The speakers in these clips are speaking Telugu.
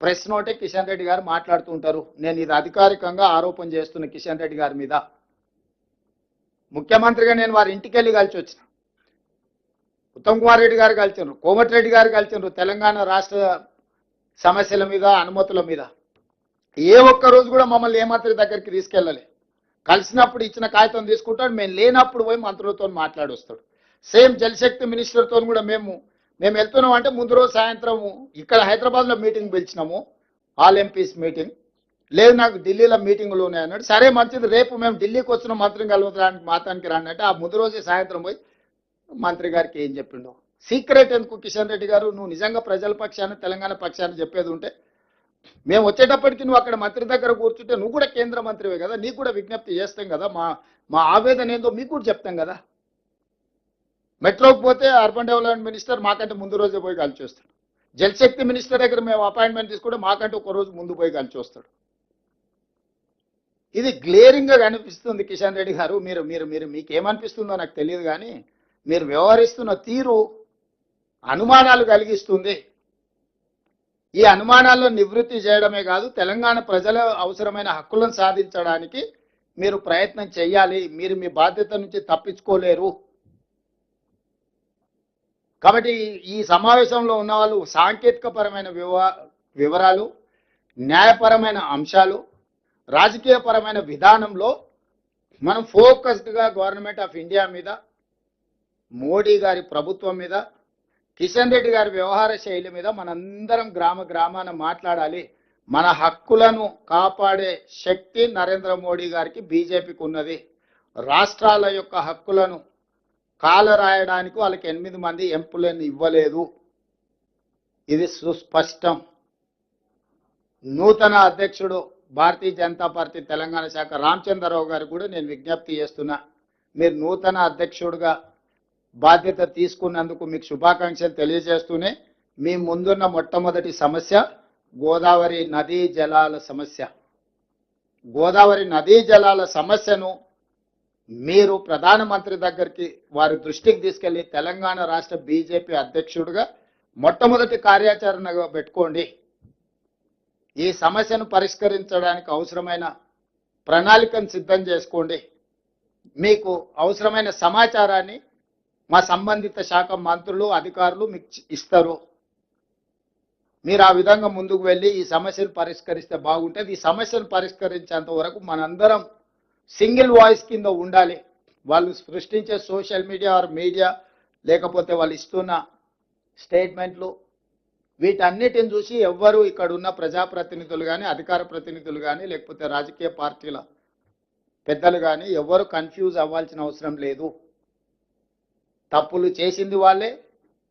ప్రెస్ నోటే కిషన్ రెడ్డి గారు మాట్లాడుతూ ఉంటారు. నేను ఇది అధికారికంగా ఆరోపణ చేస్తున్న కిషన్ రెడ్డి గారి మీద. ముఖ్యమంత్రిగా నేను వారి ఇంటికి వెళ్ళి కలిసి వచ్చిన. ఉత్తమ్ కుమార్ రెడ్డి గారు కలిసినారు. కోమటిరెడ్డి గారు కలిసినారు. తెలంగాణ రాష్ట్ర సమస్యల మీద అనుమతుల మీద. ఏ ఒక్క రోజు కూడా మమ్మల్ని ఏ మంత్రి దగ్గరికి తీసుకెళ్ళలే. కలిసినప్పుడు ఇచ్చిన కాగితం తీసుకుంటాడు. మేము లేనప్పుడు పోయి మంత్రులతో మాట్లాడొస్తాడు. సేమ్ జలశక్తి మినిస్టర్తో కూడా మేము మేము వెళ్తున్నాం అంటే ముందు రోజు సాయంత్రం ఇక్కడ హైదరాబాద్లో మీటింగ్ పిలిచినాము. All MPs meeting. లేదు నాకు ఢిల్లీలో మీటింగులు ఉన్నాయి అన్నాడు. సరే మంచిది రేపు మేము ఢిల్లీకి వచ్చిన మంత్రిని కలుగుతానికి మాతానికి రాండి అంటే ఆ ముందు రోజే సాయంత్రం పోయి మంత్రి గారికి ఏం చెప్పిండో. సీక్రెట్ ఎందుకు కిషన్ రెడ్డి గారు? నువ్వు నిజంగా ప్రజల పక్షాన్ని తెలంగాణ పక్షాన్ని చెప్పేది ఉంటే మేము వచ్చేటప్పటికి నువ్వు అక్కడ మంత్రి దగ్గర కూర్చుంటే నువ్వు కూడా కేంద్ర మంత్రివే కదా నీకు కూడా విజ్ఞప్తి చేస్తాం కదా. మా మా ఆవేదన ఏందో మీకు కూడా చెప్తాం కదా. మెట్రోకి పోతే అర్బన్ డెవలప్మెంట్ మినిస్టర్ మాకంటే ముందు రోజే పోయి కలిసి వస్తాడు జలశక్తి మినిస్టర్ దగ్గర మేము అపాయింట్మెంట్ తీసుకుంటే మాకంటే ఒక రోజు ముందు పోయి కలిసి వస్తాడు ఇది గ్లేరింగ్గా కనిపిస్తుంది కిషన్ రెడ్డి గారు. మీరు మీరు మీరు మీకు ఏమనిపిస్తుందో నాకు తెలియదు కానీ మీరు వ్యవహరిస్తున్న తీరు అనుమానాలు కలిగిస్తుంది. ఈ అనుమానాలను నివృత్తి చేయడమే కాదు తెలంగాణ ప్రజల అవసరమైన హక్కులను సాధించడానికి మీరు ప్రయత్నం చేయాలి. మీరు మీ బాధ్యత నుంచి తప్పించుకోలేరు. కాబట్టి ఈ సమావేశంలో ఉన్న వాళ్ళు సాంకేతికపరమైన వివ వివరాలు న్యాయపరమైన అంశాలు రాజకీయపరమైన విధానంలో మనం ఫోకస్డ్గా గవర్నమెంట్ ఆఫ్ ఇండియా మీద మోడీ గారి ప్రభుత్వం మీద కిషన్ రెడ్డి గారి వ్యవహార శైలి మీద మనందరం గ్రామ గ్రామాన మాట్లాడాలి. మన హక్కులను కాపాడే శక్తి నరేంద్ర మోడీ గారికి బీజేపీకి ఉన్నది. రాష్ట్రాల యొక్క హక్కులను కాలు రాయడానికి వాళ్ళకి ఎనిమిది మంది ఎంపులను ఇవ్వలేదు. ఇది సుస్పష్టం. నూతన అధ్యక్షుడు భారతీయ జనతా పార్టీ తెలంగాణ శాఖ రామచంద్రరావు గారు కూడా నేను విజ్ఞప్తి చేస్తున్నా మీరు నూతన అధ్యక్షుడిగా బాధ్యత తీసుకున్నందుకు మీకు శుభాకాంక్షలు తెలియజేస్తూనే మీ ముందున్న మొట్టమొదటి సమస్య గోదావరి నదీ జలాల సమస్య. గోదావరి నదీ జలాల సమస్యను మీరు ప్రధానమంత్రి దగ్గరికి వారి దృష్టికి తీసుకెళ్ళి తెలంగాణ రాష్ట్ర బీజేపీ అధ్యక్షుడిగా మొట్టమొదటి కార్యాచరణగా పెట్టుకోండి. ఈ సమస్యను పరిష్కరించడానికి అవసరమైన ప్రణాళికను సిద్ధం చేసుకోండి. మీకు అవసరమైన సమాచారాన్ని మా సంబంధిత శాఖ మంత్రులు అధికారులు మీకు ఇస్తారు. మీరు ఆ విధంగా ముందుకు వెళ్ళి ఈ సమస్యను పరిష్కరిస్తే బాగుంటుంది. ఈ సమస్యను పరిష్కరించేంత వరకు మనందరం సింగిల్ వాయిస్ కింద ఉండాలి. వాళ్ళు సృష్టించే సోషల్ మీడియా ఆర్ మీడియా లేకపోతే వాళ్ళు ఇస్తున్న స్టేట్మెంట్లు వీటన్నిటిని చూసి ఎవ్వరు ఇక్కడ ఉన్న ప్రజాప్రతినిధులు కానీ అధికార ప్రతినిధులు కానీ లేకపోతే రాజకీయ పార్టీల పెద్దలు కానీ ఎవ్వరు కన్ఫ్యూజ్ అవ్వాల్సిన అవసరం లేదు. తప్పులు చేసింది వాళ్ళే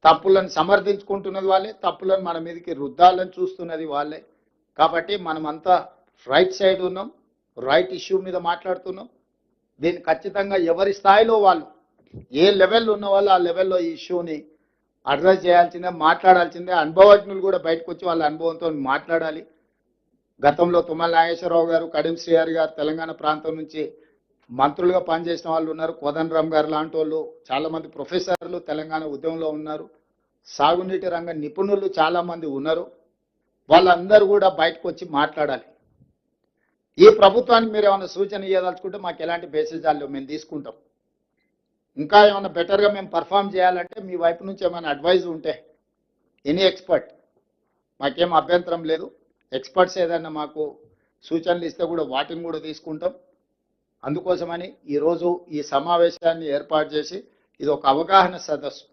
తప్పులను సమర్థించుకుంటున్నది వాళ్ళే తప్పులను మన మీదకి రుద్దాలని చూస్తున్నది వాళ్ళే. కాబట్టి మనమంతా రైట్ సైడ్ ఉన్నాం. రైట్ ఇష్యూ మీద మాట్లాడుతున్నాం. దీన్ని ఖచ్చితంగా ఎవరి స్థాయిలో వాళ్ళు ఏ లెవెల్లో ఉన్న వాళ్ళు ఆ లెవెల్లో ఈ ఇష్యూని అడ్రస్ చేయాల్సిందే మాట్లాడాల్సిందే. అనుభవజ్ఞులు కూడా బయటకు వచ్చి వాళ్ళ అనుభవంతో మాట్లాడాలి. గతంలో తుమ్మల నాగేశ్వరరావు గారు కడిం శ్రీహారి గారు తెలంగాణ ప్రాంతం నుంచి మంత్రులుగా పనిచేసిన వాళ్ళు ఉన్నారు. కోదండరామ్ గారు లాంటి వాళ్ళు చాలామంది ప్రొఫెసర్లు తెలంగాణ ఉద్యమంలో ఉన్నారు. సాగునీటి రంగ నిపుణులు చాలామంది ఉన్నారు. వాళ్ళందరూ కూడా బయటకు వచ్చి మాట్లాడాలి. ఈ ప్రభుత్వానికి మీరు ఏమైనా సూచన ఇవ్వదలుచుకుంటే మాకు ఎలాంటి బేసిజాలు మేము తీసుకుంటాం. ఇంకా ఏమైనా బెటర్గా మేము పర్ఫామ్ చేయాలంటే మీ వైపు నుంచి ఏమైనా అడ్వైజ్ ఉంటే ఎనీ ఎక్స్పర్ట్ మాకేం అభ్యంతరం లేదు. ఎక్స్పర్ట్స్ ఏదైనా మాకు సూచనలు ఇస్తే కూడా వాటిని కూడా తీసుకుంటాం. అందుకోసమని ఈరోజు ఈ సమావేశాన్ని ఏర్పాటు చేసి ఇది ఒక అవగాహన సదస్సు.